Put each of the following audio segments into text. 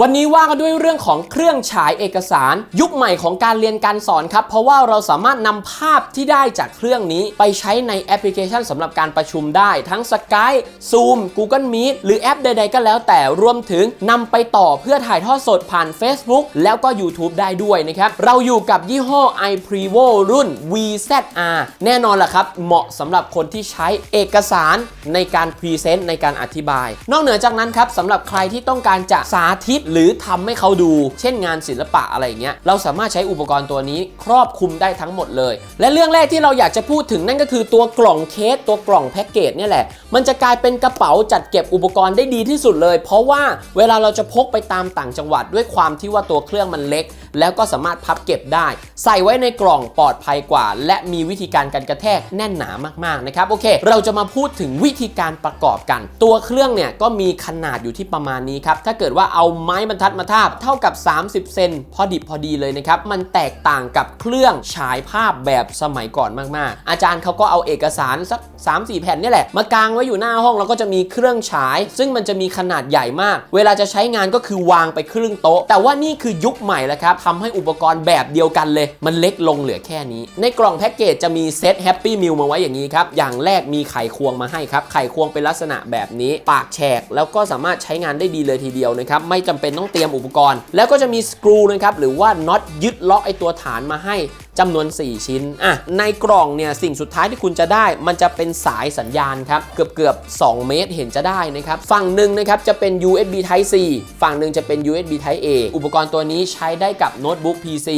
วันนี้ว่ากันด้วยเรื่องของเครื่องฉายเอกสาร ยุคใหม่ของการเรียนการสอนครับ เพราะว่าเราสามารถนำภาพที่ได้จากเครื่องนี้ ไปใช้ในแอปพลิเคชันสำหรับการประชุมได้ ทั้ง Skype Zoom Google Meet หรือแอปใด ๆ ก็แล้วแต่รวมถึงนำไปต่อเพื่อถ่ายทอดสดผ่าน Facebook แล้วก็ YouTube ได้ด้วยนะครับ เราอยู่กับยี่ห้อ iPrivo รุ่น VZR แน่นอนล่ะครับ เหมาะสำหรับคนที่ใช้เอกสารในการพรีเซนต์ในการอธิบาย นอกเหนือจากนั้นครับสำหรับใครที่ต้องการจะสาธิตหรือทำให้เขาดู เช่นงานศิลปะอะไรเงี้ยเราสามารถใช้อุปกรณ์ตัวนี้ครอบคลุมได้ทั้งหมดเลย และเรื่องแรกที่เราอยากจะพูดถึงนั่นก็คือตัวกล่องเคสตัวกล่องแพ็กเกจเนี่ยแหละ มันจะกลายเป็นกระเป๋าจัดเก็บอุปกรณ์ได้ดีที่สุดเลย เพราะว่าเวลาเราจะพกไปตามต่างจังหวัดด้วยความที่ว่าตัวเครื่องมันเล็ก แล้วก็สามารถพับเก็บได้ ใส่ไว้ในกล่องปลอดภัยกว่า และมีวิธีการการกระแทกแน่นหนามากๆนะครับโอเค เราจะมาพูดถึงวิธีการประกอบกัน ตัวเครื่องเนี่ยก็มีขนาดอยู่ที่ประมาณนี้ครับถ้าเกิดว่าเอาไมม้บรรทัดมาทาบเท่ากับ 30 เซนพอดิบพอดีเลยนะครับ มันแตกต่างกับเครื่องฉายภาพแบบสมัยก่อนมากๆ อาจารย์เขาก็เอาเอกสารสัก 3-4 แผ่นนี่แหละ มากางไว้อยู่หน้าห้องแล้วก็จะมีเครื่องฉาย ซึ่งมันจะมีขนาดใหญ่มาก เวลาจะใช้งานก็คือวางไปครึ่งโต๊ะ แต่ว่านี่คือยุคใหม่แล้วครับทำให้อุปกรณ์แบบเดียวกันเลย มันเล็กลงเหลือแค่นี้ ในกล่องแพ็กเกจจะมีเซตแฮปปี้มิลมาไว้อย่างนี้ครับ อย่างแรกมีไข่ควงมาให้ครับ ไข่ควงเป็นลักษณะแบบนี้ ปากแฉกแล้วก็สามารถใช้งานได้ดีเลยทีเดียวนะครับ ไม่จำเป็นต้องเตรียมอุปกรณ์ แล้วก็จะมีสกรูนะครับหรือว่าน็อตยึดล็อกไอตัวฐานมาให้จำนวน 4 ชิ้นอะในกล่องเนี่ยสิ่งสุดท้ายที่คุณจะได้ มันจะเป็นสายสัญญาณครับเกือบเกือบ2เมตรเห็นจะได้นะครับฝั่งหนึ่งนะครับจะเป็น USB Type C ฝั่งหนึ่งจะเป็น USB Type A อุปกรณ์ตัวนี้ใช้ได้กับโน้ตบุ๊ก PC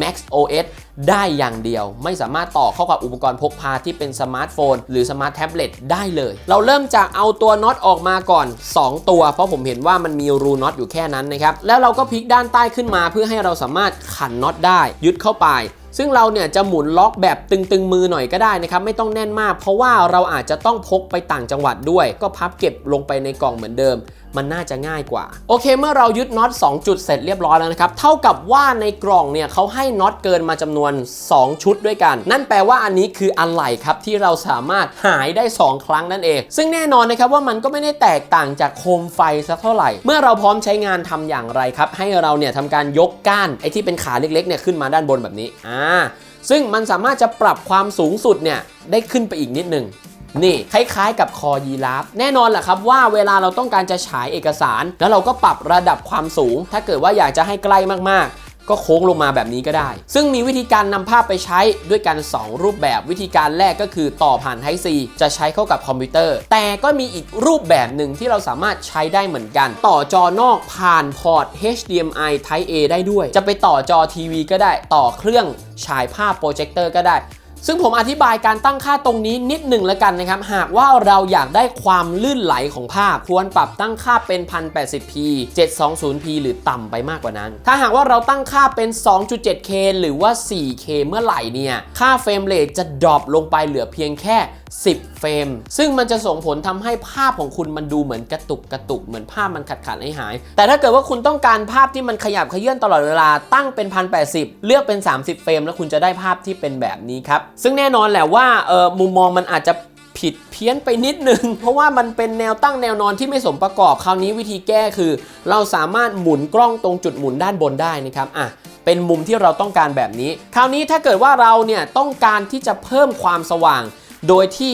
Max OS ได้อย่างเดียว ไม่สามารถต่อเข้ากับอุปกรณ์พกพาที่เป็นสมาร์ทโฟน หรือสมาร์ทแท็บเล็ตได้เลย เราเริ่มจากเอาตัวน็อตออกมาก่อน 2 ตัว เพราะผมเห็นว่ามันมีรูน็อตอยู่แค่นั้นนะครับ แล้วเราก็พลิกด้านใต้ขึ้นมาเพื่อให้เราสามารถขันน็อตได้ ยึดเข้าไปซึ่งเราเนี่ยจะหมุนล็อกแบบตึงๆมือหน่อยก็ได้นะครับไม่ต้องแน่นมาก เพราะว่าเราอาจจะต้องพกไปต่างจังหวัดด้วย ก็พับเก็บลงไปในกล่องเหมือนเดิม มันน่าจะง่ายกว่า โอเค เมื่อเรายึดน็อต2 จุดเสร็จเรียบร้อยแล้วนะครับ เท่ากับว่าในกล่องเนี่ยเขาให้น็อตเกินมาจำนวน 2 ชุดด้วยกัน นั่นแปลว่าอันนี้คืออะไหล่ครับที่เราสามารถหายได้ 2 ครั้งนั่นเอง ซึ่งแน่นอนนะครับว่ามันก็ไม่ได้แตกต่างจากโคมไฟสักเท่าไหร่ เมื่อเราพร้อมใช้งานทำอย่างไรครับ ให้เราเนี่ยทำการยกก้านไอ้ที่เป็นขาเล็กๆเนี่ยขึ้นมาด้านบนแบบนี้ อ่า ซึ่งมันสามารถจะปรับความสูงสุดเนี่ยได้ขึ้นไปอีกนิดหนึ่ง นี่คล้ายๆ กับคอยีราฟแน่นอนแหละครับว่าเวลาเราต้องการจะฉายเอกสาร แล้วเราก็ปรับระดับความสูง ถ้าเกิดว่าอยากจะให้ใกล้มากๆก็โค้งลงมาแบบนี้ก็ได้ ซึ่งมีวิธีการนำภาพไปใช้ด้วยกัน 2 รูปแบบ วิธีการแรกก็คือต่อผ่าน Type C จะใช้เข้ากับคอมพิวเตอร์ แต่ก็มีอีกรูปแบบหนึ่งที่เราสามารถใช้ได้เหมือนกัน ต่อจอนอกผ่านพอร์ต HDMI Type A ได้ด้วย จะไปต่อจอทีวีก็ได้ ต่อเครื่องฉายภาพโปรเจคเตอร์ก็ได้ ซึ่งผมอธิบายการตั้งค่าตรงนี้นิดหนึ่งแล้วกันนะครับ หากว่าเราอยากได้ความลื่นไหลของภาพ ควรปรับตั้งค่าเป็น 1080p 720p หรือต่ำไปมากกว่านั้น ถ้าหากว่าเราตั้งค่าเป็น 2.7k หรือว่า 4k เมื่อไหร่เนี่ย ค่าเฟรมเรทจะดรอปลงไปเหลือเพียงแค่ 10 เฟรม ซึ่งมันจะส่งผลทำให้ภาพของคุณมันดูเหมือนกระตุกกระตุกเหมือนภาพมันขัดขัดหายหาย แต่ถ้าเกิดว่าคุณต้องการภาพที่มันขยับขยื่นตลอดเวลาตั้งเป็น 1080 เลือกเป็น 30 เฟรม แล้วคุณจะได้ภาพที่เป็นแบบนี้ครับ ซึ่งแน่นอนแหละว่าเออมุมมองมันอาจจะผิดเพี้ยนไปนิดนึง เพราะว่ามันเป็นแนวตั้งแนวนอนที่ไม่สมประกอบคราวนี้วิธีแก้คือ เราสามารถหมุนกล้องตรงจุดหมุนด้านบนได้นะครับอะเป็นมุมที่เราต้องการแบบนี้ คราวนี้ถ้าเกิดว่าเราเนี่ยต้องการที่จะเพิ่มความสว่าง โดยที่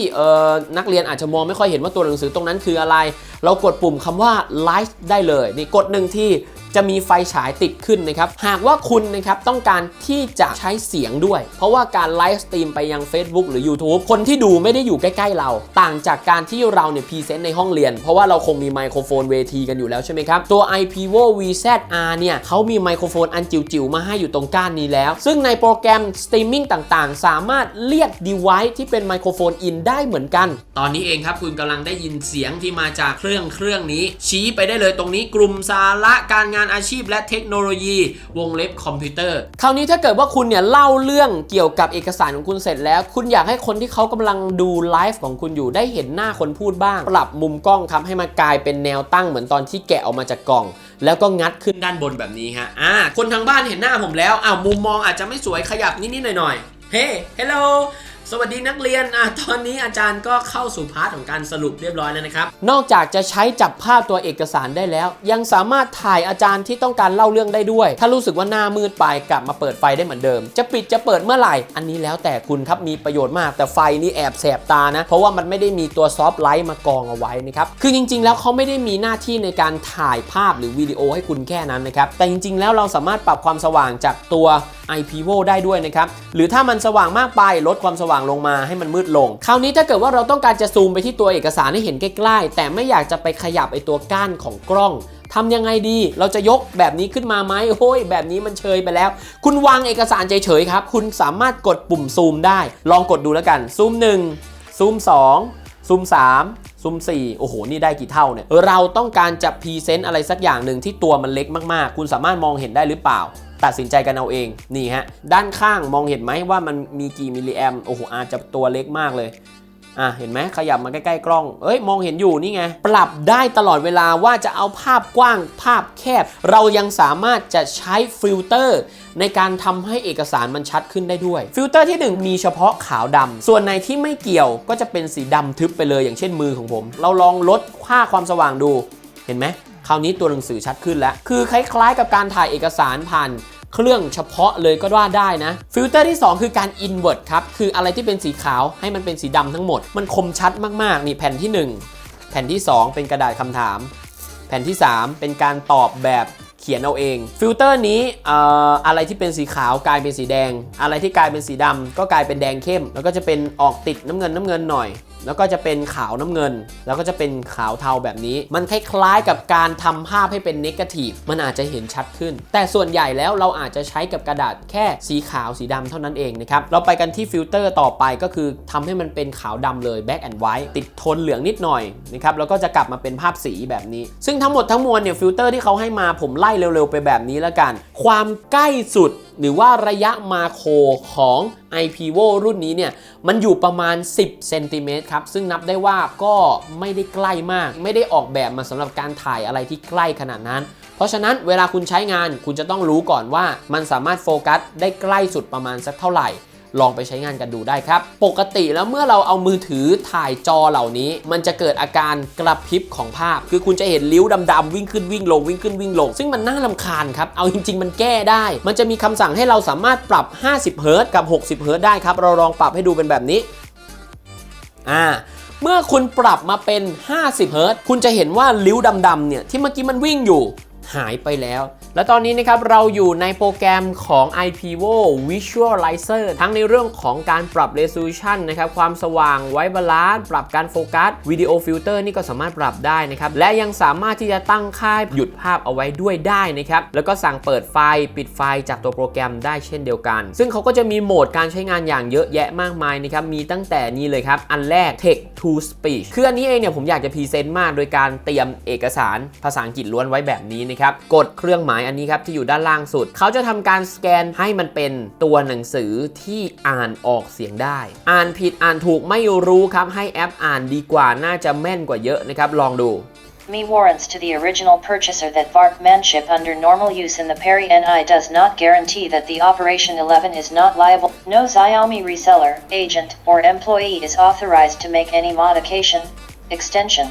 นักเรียนอาจจะมองไม่ค่อยเห็นว่าตัวหนังสือตรงนั้นคืออะไร เรากดปุ่มคำว่า Light ได้เลยนี่กดหนึ่งที่จะมีไฟฉายติดขึ้นนะครับ หากว่าคุณนะครับต้องการที่จะใช้เสียงด้วย เพราะว่าการไลฟ์สตรีมไปยัง Facebook หรือ YouTube คนที่ดูไม่ได้อยู่ใกล้ๆเรา ต่างจากการที่เราเนี่ยพรีเซนต์ในห้องเรียน เพราะว่าเราคงมีไมโครโฟนเวทีกันอยู่แล้วใช่ไหมครับ ตัว iPivo VZR เนี่ยเขามีไมโครโฟนอันจิ๋วๆ มาให้อยู่ตรงก้านนี้แล้ว ซึ่งในโปรแกรมสตรีมมิ่งต่างๆ สามารถเรียก device ที่เป็นไมโครโฟนอินได้เหมือนกัน ตอนนี้เองครับคุณกำลังได้ยินเสียงที่มาจากเครื่องเครื่องนี้ ชี้ไปได้เลยตรงนี้กลุ่มสาระการงานอาชีพและเทคโนโลยี วงเล็บคอมพิวเตอร์ คราวนี้ถ้าเกิดว่าคุณเนี่ยเล่าเรื่องเกี่ยวกับเอกสารของคุณเสร็จแล้ว คุณอยากให้คนที่เขากำลังดูไลฟ์ของคุณอยู่ได้เห็นหน้าคนพูดบ้าง ปรับมุมกล้องครับให้มันกลายเป็นแนวตั้งเหมือนตอนที่แกะออกมาจากกล่อง แล้วก็งัดขึ้นด้านบนแบบนี้ฮะอ่าคนทางบ้านเห็นหน้าผมแล้วอ้าวมุมมองอาจจะไม่สวยขยับนิดๆหน่อยๆเฮ้ฮัลโหล สวัสดีนักเรียนอะตอนนี้อาจารย์ก็เข้าสู่พาร์ทของการสรุปเรียบร้อยแล้วนะครับ นอกจากจะใช้จับภาพตัวเอกสารได้แล้ว ยังสามารถถ่ายอาจารย์ที่ต้องการเล่าเรื่องได้ด้วย ถ้ารู้สึกว่าหน้ามืดไปกลับมาเปิดไฟได้เหมือนเดิม จะปิดจะเปิดเมื่อไหร่ อันนี้แล้วแต่คุณครับมีประโยชน์มาก แต่ไฟนี่แอบแสบตานะ เพราะว่ามันไม่ได้มีตัวซอฟต์ไลท์มากองเอาไว้นะครับ คือจริง ๆ แล้วเขาไม่ได้มีหน้าที่ในการถ่ายภาพหรือวิดีโอให้คุณแค่นั้นนะครับ แต่จริง ๆ แล้วเราสามารถปรับความสว่างจากตัว IPVO ได้ด้วยนะครับ หรือถ้ามันสว่างมากไปลดความสว่างลงมาให้มันมืดลง คราวนี้ถ้าเกิดว่าเราต้องการจะซูมไปที่ตัวเอกสารให้เห็นใกล้ๆ แต่ไม่อยากจะไปขยับไอตัวก้านของกล้องทำยังไงดี เราจะยกแบบนี้ขึ้นมาไหมโอ้ย แบบนี้มันเชยไปแล้ว คุณวางเอกสารเฉยๆครับ คุณสามารถกดปุ่มซูมได้ ลองกดดูแล้วกัน ซูม 1 ซูม 2 ซูม 3ซูม4โอ้โห นี่ได้กี่เท่าเนี่ย เราต้องการจะพรีเซนต์อะไรสักอย่างหนึ่งที่ตัวมันเล็กมากๆ คุณสามารถมองเห็นได้หรือเปล่า ตัดสินใจกันเอาเองนี่ฮะด้านข้างมองเห็นไหมว่ามันมีกี่มิลลิแอมโอ้โหอาจจะตัวเล็กมากเลยอะเห็นไหมขยับมาใกล้ๆกล้อง เอ้ยมองเห็นอยู่นี่ไง ปรับได้ตลอดเวลาว่าจะเอาภาพกว้างภาพแคบ เรายังสามารถจะใช้ฟิลเตอร์ในการทำให้เอกสารมันชัดขึ้นได้ด้วย ฟิลเตอร์ที่ 1 มีเฉพาะขาวดำส่วนในที่ไม่เกี่ยวก็จะเป็นสีดำทึบไปเลยอย่างเช่นมือของผม เราลองลดค่าความสว่างดูเห็นไหม คราวนี้ตัวหนังสือชัดขึ้นแล้ว คือคล้ายๆ กับการถ่ายเอกสารผ่านเครื่องเฉพาะเลยก็ว่าได้นะ ฟิลเตอร์ที่ 2 คือการ invert ครับ คืออะไรที่เป็นสีขาวให้มันเป็นสีดำทั้งหมด มันคมชัดมากๆ นี่แผ่นที่ 1 แผ่นที่ 2 เป็นกระดาษคำถาม แผ่นที่ 3 เป็นการตอบแบบเขียนเอาเอง ฟิลเตอร์นี้อออะไรที่เป็นสีขาวกลายเป็นสีแดง อะไรที่กลายเป็นสีดำก็กลายเป็นแดงเข้ม แล้วก็จะเป็นออกติดน้ำเงินน้ำเงินหน่อย แล้วก็จะเป็นขาวน้ำเงิน แล้วก็จะเป็นขาวเทาแบบนี้ มันคล้ายๆกับการทำภาพให้เป็นเนกาทีฟมันอาจจะเห็นชัดขึ้น แต่ส่วนใหญ่แล้วเราอาจจะใช้กับกระดาษแค่สีขาวสีดำเท่านั้นเองนะครับ เราไปกันที่ฟิลเตอร์ต่อไปก็คือทำให้มันเป็นขาวดำเลย black and white ติดโทนเหลืองนิดหน่อยนะครับ แล้วก็จะกลับมาเป็นภาพสีแบบนี้ ซึ่งทั้งหมดทั้งมวลเนี่ยฟิลเตอร์ที่เขาให้มาผมไล่เร็วๆไปแบบนี้แล้วกัน ความใกล้สุด หรือว่าระยะมาโครของ IPVO รุ่นนี้เนี่ย มันอยู่ประมาณ 10เซนติเมตรครับ ซึ่งนับได้ว่าก็ไม่ได้ใกล้มาก ไม่ได้ออกแบบมาสำหรับการถ่ายอะไรที่ใกล้ขนาดนั้น เพราะฉะนั้นเวลาคุณใช้งานคุณจะต้องรู้ก่อนว่ามันสามารถโฟกัสได้ใกล้สุดประมาณสักเท่าไหร่ ลองไปใช้งานกันดูได้ครับ ปกติแล้วเมื่อเราเอามือถือถ่ายจอเหล่านี้ มันจะเกิดอาการกระพริบของภาพ คือคุณจะเห็นริ้วดำๆวิ่งขึ้นวิ่งลงวิ่งขึ้นวิ่งลง ซึ่งมันน่าลำคาญครับ เอาจริง ๆ มันแก้ได้ มันจะมีคำสั่งให้เราสามารถปรับ 50 เฮิรตซ์กับ 60 เฮิรตซ์ได้ครับ เราลองปรับให้ดูเป็นแบบนี้ อ่าเมื่อคุณปรับมาเป็น 50 เฮิรตซ์คุณจะเห็นว่าริ้วดำๆเนี่ยที่เมื่อกี้มันวิ่งอยู่ หายไปแล้ว และตอนนี้นะครับเราอยู่ในโปรแกรมของ IPVO Visualizer ทั้งในเรื่องของการปรับ Resolution นะครับความสว่างไว้บาลานซ์ปรับการโฟกัสวิดีโอฟิลเตอร์นี่ก็สามารถปรับได้นะครับและยังสามารถที่จะตั้งค่าหยุดภาพเอาไว้ด้วยได้นะครับแล้วก็สั่งเปิดไฟล์ปิดไฟล์จากตัวโปรแกรมได้เช่นเดียวกัน ซึ่งเขาก็จะมีโหมดการใช้งานอย่างเยอะแยะมากมายนะครับมีตั้งแต่นี้เลยครับ อันแรก Text to Speech คืออันนี้เองเนี่ยผมอยากจะพรีเซนต์มากโดยการเตรียมเอกสารภาษาอังกฤษล้วนไว้แบบนี้นะครับกดเครื่องหมายอันนี้ครับที่อยู่ด้านล่างสุด เขาจะทำการสแกนให้มันเป็นตัวหนังสือที่อ่านออกเสียงได้ อ่านผิดอ่านถูกไม่รู้ครับ ให้แอปอ่านดีกว่าน่าจะแม่นกว่าเยอะนะครับ ลองดู Me warrants to the original purchaser that Varkmanship under normal use in the Perry NI does not guarantee that the Operation 11 is not liable. No Xiaomi reseller, agent, or employee is authorized to make any modification, extension,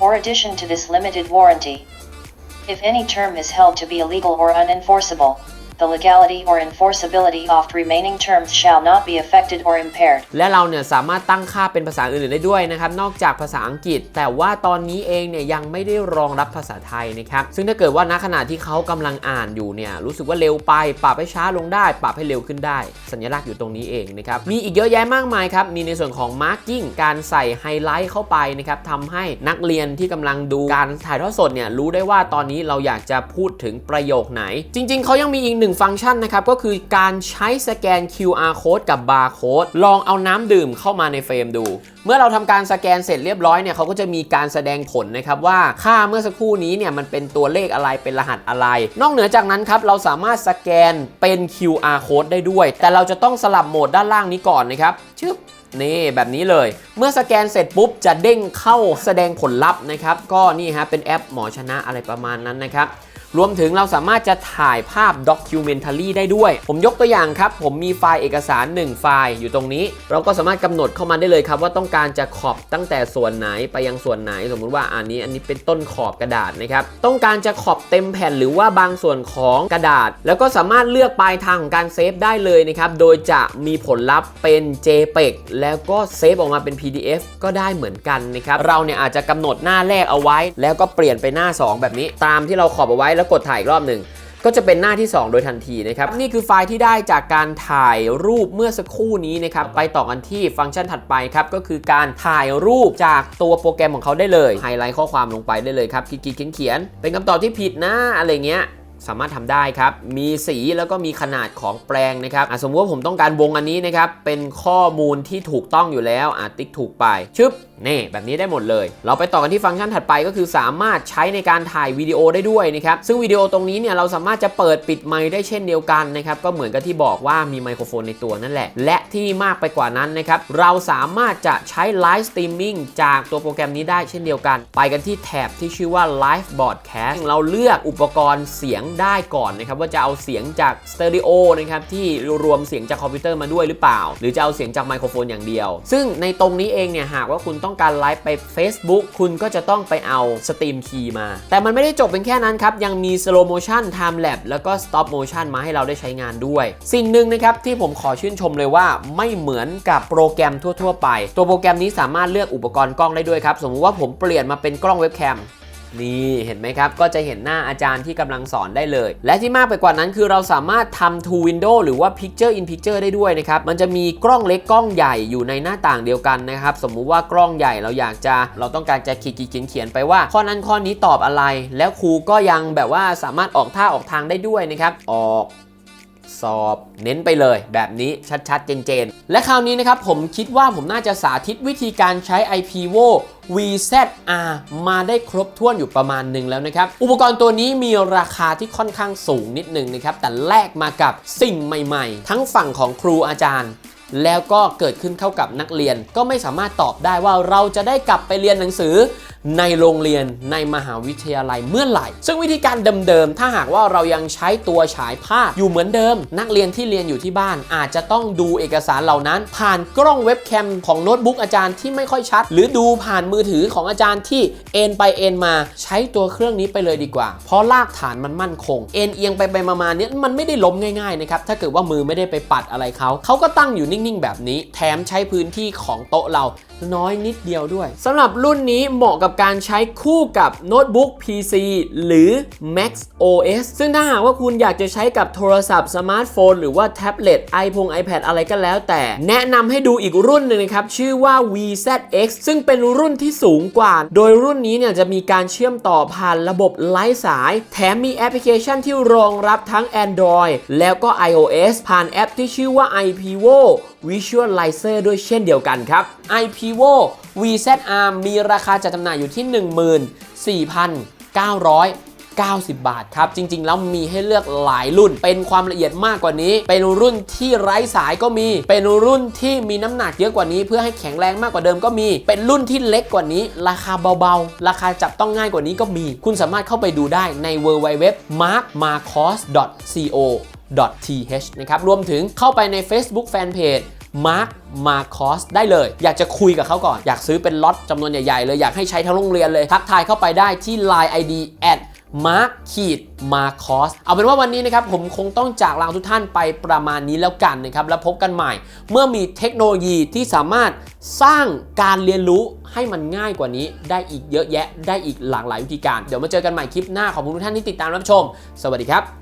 or addition to this limited warranty. If any term is held to be illegal or unenforceable, the legality or enforceability of remaining terms shall not be affected or impaired. และเราเนี่ยสามารถตั้งค่าเป็นภาษาอื่นๆได้ด้วยนะครับ นอกจากภาษาอังกฤษ แต่ว่าตอนนี้เองเนี่ยยังไม่ได้รองรับภาษาไทยนะครับ ซึ่งถ้าเกิดว่าณขณะที่เขากำลังอ่านอยู่เนี่ยรู้สึกว่าเร็วไป ปรับให้ช้าลงได้ ปรับให้เร็วขึ้นได้ สัญลักษณ์อยู่ตรงนี้เองนะครับ มีอีกเยอะแยะมากมายครับ มีในส่วนของ marking การใส่ไฮไลท์เข้าไปนะครับทำให้นักเรียนที่กำลังดูการถ่ายทอดสดเนี่ยรู้ได้ว่าตอนนี้เราอยากจะพูดถึงประโยคไหน จริง ๆเขายังมีอีกหนึ่งึ่งฟังก์ชันนะครับก็คือการใช้สแกน QR code กับ barcode ลองเอาน้ำดื่มเข้ามาในเฟรมดู เมื่อเราทำการสแกนเสร็จเรียบร้อยเนี่ยเขาก็จะมีการแสดงผลนะครับว่าค่าเมื่อสักครู่นี้เนี่ยมันเป็นตัวเลขอะไรเป็นรหัสอะไร นอกเหนือจากนั้นครับเราสามารถสแกนเป็น QR code ได้ด้วย แต่เราจะต้องสลับโหมดด้านล่างนี้ก่อนนะครับชึบนี่แบบนี้เลย เมื่อสแกนเสร็จปุ๊บ จะเด้งเข้าแสดงผลลัพธ์นะครับ ก็นี่ฮะเป็นแอปหมอชนะอะไรประมาณนั้นนะครับ รวมถึงเราสามารถจะถ่ายภาพ documentary ได้ด้วย ผมยกตัวอย่างครับ ผมมีไฟล์เอกสาร 1 ไฟล์อยู่ตรงนี้ เราก็สามารถกำหนดเข้ามาได้เลยครับ ว่าต้องการจะขอบตั้งแต่ส่วนไหนไปยังส่วนไหน สมมุติว่าอันนี้อันนี้เป็นต้นขอบกระดาษนะครับ ต้องการจะขอบเต็มแผ่นหรือว่าบางส่วนของกระดาษ แล้วก็สามารถเลือกปลายทางของการเซฟได้เลยนะครับ โดยจะมีผลลัพธ์เป็น JPEG แล้วก็เซฟออกมาเป็น PDF ก็ได้เหมือนกันนะครับ เราเนี่ยอาจจะกำหนดหน้าแรกเอาไว้ แล้วก็เปลี่ยนไปหน้า 2 แบบนี้ ตามที่เราขอบเอาไว้แล้วกดถ่ายอีกรอบหนึ่งก็จะเป็นหน้าที่ 2 โดยทันทีนะครับ นี่คือไฟล์ที่ได้จากการถ่ายรูปเมื่อสักครู่นี้นะครับ ไปต่อกันที่ฟังก์ชันถัดไปครับ ก็คือการถ่ายรูปจากตัวโปรแกรมของเขาได้เลย ไฮไลท์ข้อความลงไปได้เลยครับขีดๆเขียนๆเป็นคำตอบที่ผิดนะ อะไรเงี้ยสามารถทำได้ครับ มีสีแล้วก็มีขนาดของแปลงนะครับสมมติว่าผมต้องการวงอันนี้นะครับ เป็นข้อมูลที่ถูกต้องอยู่แล้วอะติ๊กถูกไป ชึบ นี่แบบนี้ได้หมดเลย เราไปต่อกันที่ฟังก์ชันถัดไปก็คือสามารถใช้ในการถ่ายวิดีโอได้ด้วยนะครับซึ่งวิดีโอตรงนี้เนี่ยเราสามารถจะเปิดปิดไมค์ได้เช่นเดียวกันนะครับก็เหมือนกับที่บอกว่ามีไมโครโฟนในตัวนั่นแหละ และที่มากไปกว่านั้นนะครับเราสามารถจะใช้ไลฟ์สตรีมมิ่งจากตัวโปรแกรมนี้ได้เช่นเดียวกัน ไปกันที่แท็บที่ชื่อว่า Live Broadcast เราเลือกอุปกรณ์เสียงได้ก่อนนะครับว่าจะเอาเสียงจากสเตอริโอนะครับที่รวมเสียงจากคอมพิวเตอร์มาด้วยหรือเปล่า หรือจะเอาเสียงจากไมโครโฟนอย่างเดียว ซึ่งในตรงนี้เองเนี่ยหากว่าคุณต้อง้องการไลฟ์ไป Facebook คุณก็จะต้องไปเอาสตรีมคีย์มา แต่มันไม่ได้จบเป็นแค่นั้นครับ ยังมี slow motion time lapse แล้วก็สต็อปโมชันมาให้เราได้ใช้งานด้วย สิ่งหนึ่งนะครับที่ผมขอชื่นชมเลยว่าไม่เหมือนกับโปรแกรมทั่ว ๆ ไป ตัวโปรแกรมนี้สามารถเลือกอุปกรณ์กล้องได้ด้วยครับ สมมติว่าผมเปลี่ยนมาเป็นกล้องเว็บแคม นี่เห็นไหมครับ ก็จะเห็นหน้าอาจารย์ที่กำลังสอนได้เลย และที่มากไปกว่านั้นคือเราสามารถทำ to window หรือว่า picture in picture ได้ด้วยนะครับ มันจะมีกล้องเล็กกล้องใหญ่อยู่ในหน้าต่างเดียวกันนะครับ สมมุติว่ากล้องใหญ่เราอยากจะเราต้องการจะขีดเขียนเขียนไปว่า ข้อนั้นข้อนี้ตอบอะไร แล้วครูก็ยังแบบว่าสามารถออกท่าออกทางได้ด้วยนะครับ ออก สอบเน้นไปเลยแบบนี้ชัดๆ เจนๆ และคราวนี้นะครับผมคิดว่าผมน่าจะสาธิตวิธีการใช้ IPvo VZR มาได้ครบถ้วนอยู่ประมาณหนึ่งแล้วนะครับ อุปกรณ์ตัวนี้มีราคาที่ค่อนข้างสูงนิดหนึ่งนะครับ แต่แลกมากับสิ่งใหม่ๆ ทั้งฝั่งของครูอาจารย์ แล้วก็เกิดขึ้นเข้ากับนักเรียนก็ไม่สามารถตอบได้ว่าเราจะได้กลับไปเรียนหนังสือในโรงเรียนในมหาวิทยาลัยเมื่อไหร่ ซึ่งวิธีการเดิมๆ ถ้าหากว่าเรายังใช้ตัวฉายภาพอยู่เหมือนเดิม นักเรียนที่เรียนอยู่ที่บ้าน อาจจะต้องดูเอกสารเหล่านั้น ผ่านกล้องเว็บแคมของโน้ตบุ๊กอาจารย์ที่ไม่ค่อยชัด หรือดูผ่านมือถือของอาจารย์ที่เอ็นไปเอ็นมา ใช้ตัวเครื่องนี้ไปเลยดีกว่า เพราะรากฐานมันมั่นคง เอ็นเอียงไปไปมาๆเนี้ยมันไม่ได้ล้มง่ายๆนะครับถ้าเกิดว่ามือไม่ได้ไปปัดอะไรเขาเขาก็ตั้งอยู่นิ่งๆ แบบนี้ แถมใช้พื้นที่ของโต๊ะเรา น้อยนิดเดียวด้วยสำหรับรุ่นนี้เหมาะกับการใช้คู่กับโน้ตบุ๊ก PC หรือ Mac OS ซึ่งถ้าหากว่าคุณอยากจะใช้กับโทรศัพท์สมาร์ทโฟน หรือว่าแท็บเล็ต iPhone iPad อะไรก็แล้ว แต่แนะนำให้ดูอีกรุ่นหนึ่งนะครับ ชื่อว่า VZX ซึ่งเป็นรุ่นที่สูงกว่า โดยรุ่นนี้เนี่ยจะมีการเชื่อมต่อผ่านระบบไร้สาย แถมมีแอปพลิเคชันที่รองรับทั้ง Android แล้วก็ iOS ผ่านแอปที่ชื่อว่า iPivo Visualizer ด้วยเช่นเดียวกันครับ iPivo VZR มีราคาจัดจำหน่ายอยู่ที่ 14,990 บาทครับ จริง ๆ แล้วมีให้เลือกหลายรุ่น เป็นความละเอียดมากกว่านี้ เป็นรุ่นที่ไร้สายก็มี เป็นรุ่นที่มีน้ำหนักเยอะกว่านี้ เพื่อให้แข็งแรงมากกว่าเดิมก็มี เป็นรุ่นที่เล็กกว่านี้ ราคาเบาๆ ราคาจับต้องง่ายกว่านี้ก็มี คุณสามารถเข้าไปดูได้ใน www markmarcos co th นะครับรวมถึงเข้าไปใน Facebook Fanpage Mark Marcos ได้เลย อยากจะคุยกับเขาก่อน อยากซื้อเป็นล็อตจำนวนใหญ่ ๆ เลย อยากให้ใช้ทั้งโรงเรียนเลย ทักทายเข้าไปได้ที่ Line ID at Mark ขีด Marcos เอาเป็นว่าวันนี้นะครับผมคงต้องจากลาทุกท่านไปประมาณนี้แล้วกันนะครับ แล้วพบกันใหม่ เมื่อมีเทคโนโลยีที่สามารถสร้างการเรียนรู้ให้มันง่ายกว่านี้ ได้อีกเยอะแยะ ได้อีกหลากหลายวิธีการ เดี๋ยวมาเจอกันใหม่คลิปหน้าขอบคุณทุกท่านที่ติดตามรับชม สวัสดีครับ